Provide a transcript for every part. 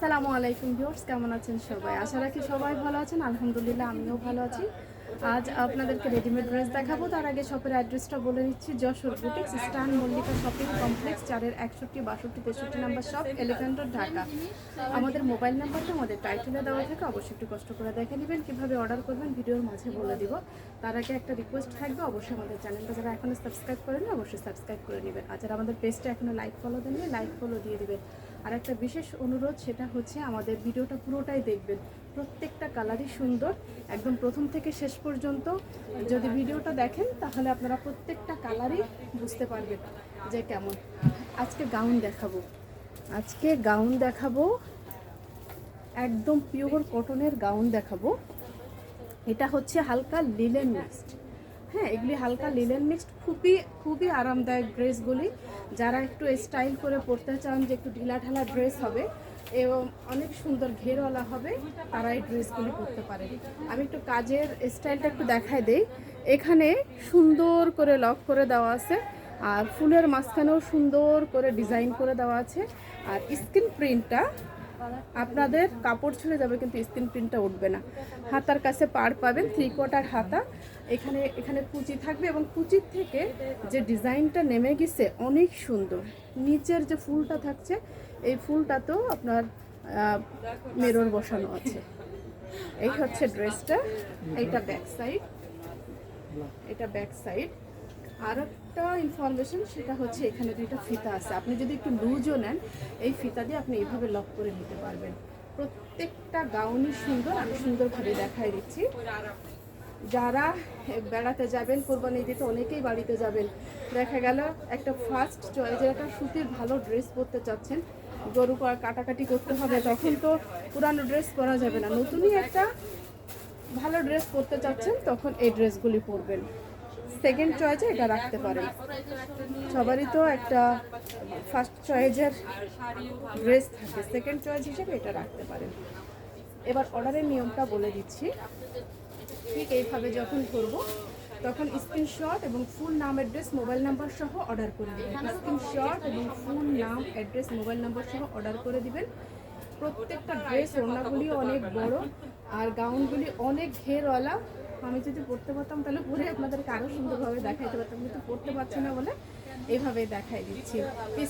আসসালামু আলাইকুম ভিউয়ার্স, কেমন আছেন সবাই? আশা রাখি সবাই ভালো আছেন। আলহামদুলিল্লাহ, আমিও ভালো আছি। আজ আপনাদেরকে রেডিমেড ড্রেস দেখাবো। তার আগে শপের অ্যাড্রেসটা বলে দিচ্ছি যশোর বুটিক্স স্টান মল্লিকা শপিং কমপ্লেক্স চারের একষট্টি, বাষট্টি, তেষট্টি নাম্বার শপ এলিফ্যান্ট ঢাকা। আমাদের মোবাইল নাম্বারটা আমাদের টাইটেলে দেওয়া থাকে, অবশ্যই একটু কষ্ট করে দেখে নেবেন। কীভাবে অর্ডার করবেন ভিডিওর মাঝে বলে দিব। তার আগে একটা রিকোয়েস্ট থাকবে, অবশ্যই আমাদের চ্যানেলটা যারা এখনও সাবস্ক্রাইব করেন অবশ্যই সাবস্ক্রাইব করে নেবেন। আর যারা আমাদের পেজটা এখনও লাইক ফলো দেননি লাইক ফলো দিয়ে দিবেন। আর একটা বিশেষ অনুরোধ, সেটা হচ্ছে আমাদের ভিডিওটা পুরোটাই দেখবেন। প্রত্যেকটা কালারই সুন্দর। একদম প্রথম থেকে শেষ পর্যন্ত যদি ভিডিওটা দেখেন, তাহলে আপনারা প্রত্যেকটা কালারই বুঝতে পারবেন যে কেমন। আজকে গাউন দেখাবো। আজকে গাউন দেখাবো। একদম পিওর কটনের গাউন দেখাবো। এটা হচ্ছে হালকা লিলেন মিক্সড হ্যাঁ এগুলি হালকা লিলেন মিক্সড খুবই খুবই আরামদায়ক ড্রেসগুলি যারা একটু স্টাইল করে পরতে চান যে একটু ঢিলা ঢালা ড্রেস হবে, এবং অনেক সুন্দর ঘেরওয়ালা হবে তারা এই ড্রেসগুলি পরতে পারে। আমি একটু কাজের স্টাইলটা একটু দেখাই দেই। এখানে সুন্দর করে লক করে দেওয়া আছে, আর ফুলের মাঝখানেও সুন্দর করে ডিজাইন করে দেওয়া আছে, আর স্ক্রিন প্রিন্টটা আপনাদের কাপড় ছুঁড়ে যাবে, কিন্তু স্ক্রিন প্রিন্টটা উঠবে না। হাতার কাছে পার পাবেন থ্রি কোয়ার্টার হাতা। এখানে এখানে কুচি থাকবে এবং কুচির থেকে যে ডিজাইনটা নেমে গেছে, অনেক সুন্দর। নিচের যে ফুলটা থাকছে, এই ফুলটাতেও আপনার মেরর বসানো আছে। এই হচ্ছে ড্রেসটা এইটা ব্যাক সাইড এটা ব্যাক সাইড আর একটা ইনফরমেশন সেটা হচ্ছে এখানে দুইটা ফিতা আছে। আপনি যদি একটু লুজও নেন, এই ফিতা দিয়ে আপনি এইভাবে লক করে নিতে পারবেন। প্রত্যেকটা গাউনই সুন্দর, আমি সুন্দরভাবে দেখাই দিচ্ছি। যারা বেড়াতে যাবেন কোরবানি দিতে অনেকেই বাড়িতে যাবেন। দেখা গেল একটা ফার্স্ট চয়েসের একটা সুতির ভালো ড্রেস পরতে চাচ্ছেন। গরু কাটাকাটি করতে হবে, তখন তো পুরানো ড্রেস পরা যাবে না। নতুনই একটা ভালো ড্রেস পরতে চাচ্ছেন, তখন এই ড্রেসগুলি পরবেন। সেকেন্ড চয়েসে এটা রাখতে পারেন সবারই তো একটা ফার্স্ট চয়েসের ড্রেস থাকে। সেকেন্ড চয়েস হিসেবে এটা রাখতে পারেন এবার অর্ডারের নিয়মটা বলে দিচ্ছি। ঠিক এইভাবে যখন করব, তখন স্ক্রিনশট এবং ফুল নাম অ্যাড্রেস মোবাইল নাম্বার সহ অর্ডার করে দেবেন স্ক্রিনশট এবং ফুল নাম অ্যাড্রেস মোবাইল নাম্বার সহ অর্ডার করে দিবেন। প্রত্যেকটা ড্রেস ওড়নাগুলি অনেক বড় আর গাউনগুলি অনেক ঘেরওয়ালা। আমি যদি পড়তে পারতাম তাহলে পরে আপনাদেরকে আরও সুন্দরভাবে দেখাইতে পারতাম, কিন্তু পড়তে পারছি না বলে এইভাবে দেখাই দিচ্ছি।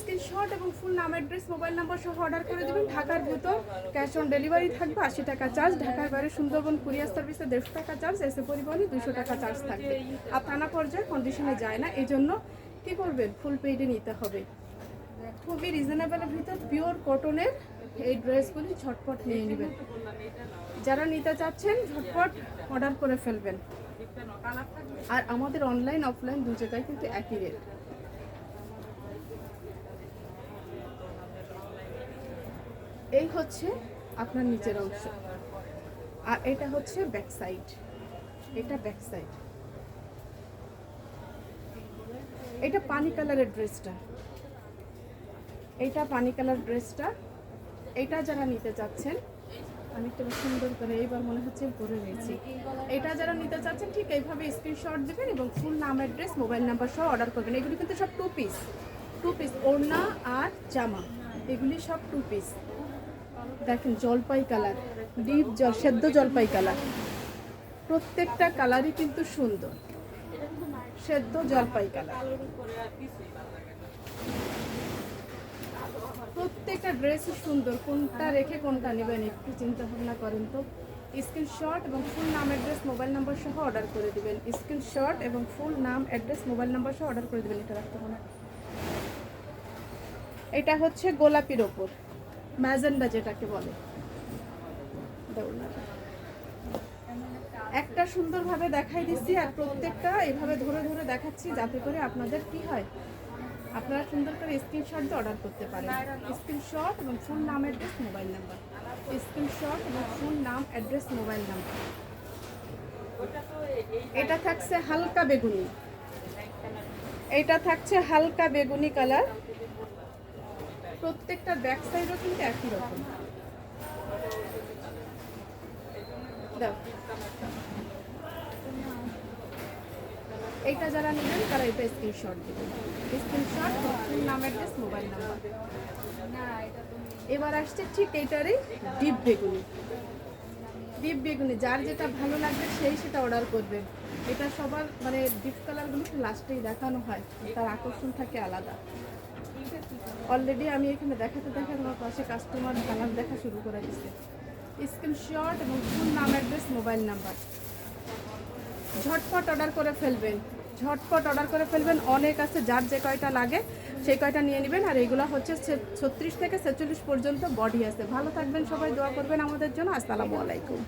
স্ক্রিনশট এবং ফুল নাম অ্যাড্রেস মোবাইল নাম্বার সহ অর্ডার করে দেবেন। ঢাকার ভিতর ক্যাশ অন ডেলিভারি থাকবে, আশি টাকা চার্জ ঢাকার বাইরে সুন্দরবন কুরিয়ার সার্ভিসে দেড়শো টাকা চার্জ এসে পরিবহনে দুশো টাকা চার্জ থাকবে। আর থানা পর্যায়ে কন্ডিশনে যায় না এই জন্য কী করবেন? ফুল পেইডে নিতে হবে। খুবই রিজনেবলের ভিতর পিওর কটনের এই ড্রেসগুলি ঝটপট নিয়ে নেবেন। যারা নিতে চাচ্ছেন, ঝটপট অর্ডার করে ফেলবেন। আর আমাদের অনলাইন অফলাইন দু জায়গায় কিন্তু একই রেট এই হচ্ছে আপনার নিচের অংশ। আর এটা হচ্ছে ব্যাক সাইড এটা ব্যাক সাইড এটা পানি কালারের ড্রেসটা এইটা পানি কালার ড্রেসটা। এটা যারা নিতে চাচ্ছেন, আমি একটু সুন্দর করে এইবার মনে হচ্ছে পরে নিয়েছি। এটা যারা নিতে চাচ্ছেন, ঠিক এইভাবে স্ক্রিনশট দেবেন এবং ফুল নাম অ্যাড্রেস মোবাইল নাম্বার সহ অর্ডার করবেন। এগুলি কিন্তু সব টু পিস টু পিস ওড়না আর জামা। এগুলি সব টু পিস দেখেন জলপাই কালার, ডিপ জল, সেদ্ধ জলপাই কালার। প্রত্যেকটা কালারই কিন্তু সুন্দর। সেদ্ধ জলপাই কালার। প্রত্যেকটা ড্রেসই সুন্দর। কোনটা রেখে কোনটা নেবেন একটু চিন্তা ভাবনা করেন তো। স্ক্রিনশট এবং ফুল নাম অ্যাড্রেস মোবাইল নাম্বার সহ অর্ডার করে দিবেন। স্ক্রিনশট এবং ফুল নাম অ্যাড্রেস মোবাইল নাম্বার সহ অর্ডার করে দেবেন, এটা রাখতে হবে এটা হচ্ছে গোলাপির ওপর। ম্যাজেন্ডা যেটাকে বলে। একটা সুন্দরভাবে দেখাই দিচ্ছি আর প্রত্যেকটা এভাবে ধরে ধরে দেখাচ্ছি যাতে করে আপনাদের কি হয় আপনারা সুন্দর করে স্ক্রিনশট দিয়ে অর্ডার করতে পারেন। স্ক্রিনশট এবং ফুল নাম অ্যাড্রেস মোবাইল নাম্বার স্ক্রিনশট এবং ফুল নাম অ্যাড্রেস মোবাইল নাম্বার এটা থাকছে হালকা বেগুনি। এটা থাকছে হালকা বেগুনি কালার প্রত্যেকটা ব্যাক সাইডও কিন্তু একই রকম। এইটা যারা নেবেন, তারা এটা স্ক্রিনশট দেবেন। স্ক্রিনশট নাম অ্যাড্রেস মোবাইল নাম্বার এবার আসছে ঠিক এইটারই ডিপ বেগুনি। ডিপ বেগুনি যার যেটা ভালো লাগবে সেই সেটা অর্ডার করবে। এটা সবার মানে ডিপ কালারগুলো লাস্টেই দেখানো হয়। তার আকর্ষণ থাকে আলাদা। অলরেডি আমি এখানে দেখাতে দেখাতে আমার পাশে কাস্টমার কালার দেখা শুরু করে দিচ্ছে স্ক্রিনশট এবং ফুল নাম অ্যাড্রেস মোবাইল নাম্বার ঝটপট অর্ডার করে ফেলবেন। ঝটপট অর্ডার করে ফেলবেন। অনেক আছে, যার যে কয়টা লাগে সেই কয়টা নিয়ে নেবেন। আর এগুলো হচ্ছে ছত্রিশ থেকে ছেচল্লিশ পর্যন্ত বডি আছে। ভালো থাকবেন সবাই, দোয়া করবেন আমাদের জন্য। আসসালামু আলাইকুম।